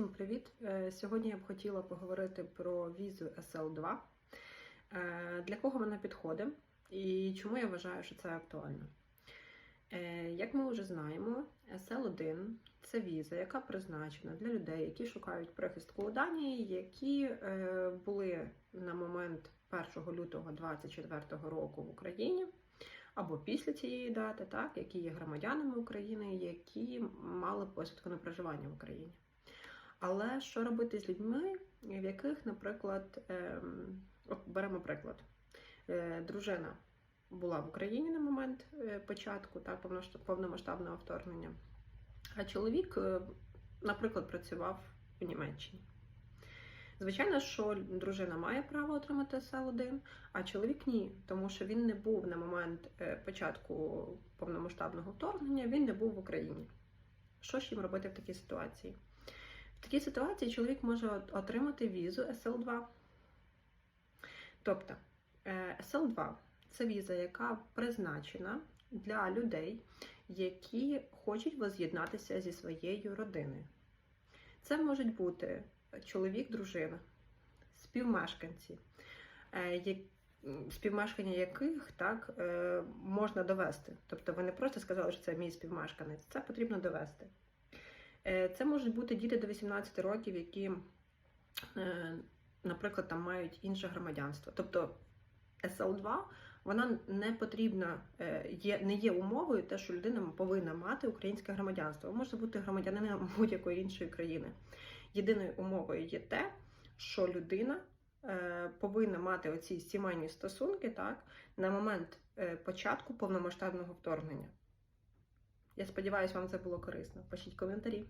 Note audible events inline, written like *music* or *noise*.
Всім привіт! Е, Сьогодні я б хотіла поговорити про візу SL2. Е, Для кого вона підходить і чому я вважаю, що це актуально. Е, Як ми вже знаємо, SL1 це віза, яка призначена для людей, які шукають прихистку у Данії, які були на момент 1 лютого 2024 року в Україні. Або після цієї дати, так, які є громадянами України, які мали посвідку на проживання в Україні. Але що робити з людьми, в яких, наприклад, ем, беремо приклад, е, дружина була в Україні на момент е, початку так, повномасштабного вторгнення, а чоловік, е, наприклад, працював у Німеччині. Звичайно, що дружина має право отримати СЛ1, а чоловік ні, тому що він не був на момент початку повномасштабного вторгнення, він не був в Україні. Що ж їм робити в такій ситуації? В такій ситуації чоловік може отримати візу SL2. Тобто, е, SL2 це віза, яка призначена для людей, які хочуть воз'єднатися зі своєю родиною. Це можуть бути чоловік, дружина, співмешканці, е, співмешкання яких так е, можна довести. Тобто ви не просто сказали, що це мій співмешканець, це потрібно довести. Е, Це можуть бути діти до 18 років, які, е, наприклад, там мають інше громадянство. Тобто SL2 вона не потрібна, е, є, не є умовою, те, що людина повинна мати українське громадянство. Може бути громадянином *laughs* будь-якої іншої країни. Єдиною умовою є те, що людина повинна мати оці сімейні стосунки так, на момент початку повномасштабного вторгнення. Я сподіваюся, вам це було корисно. Пишіть коментарі.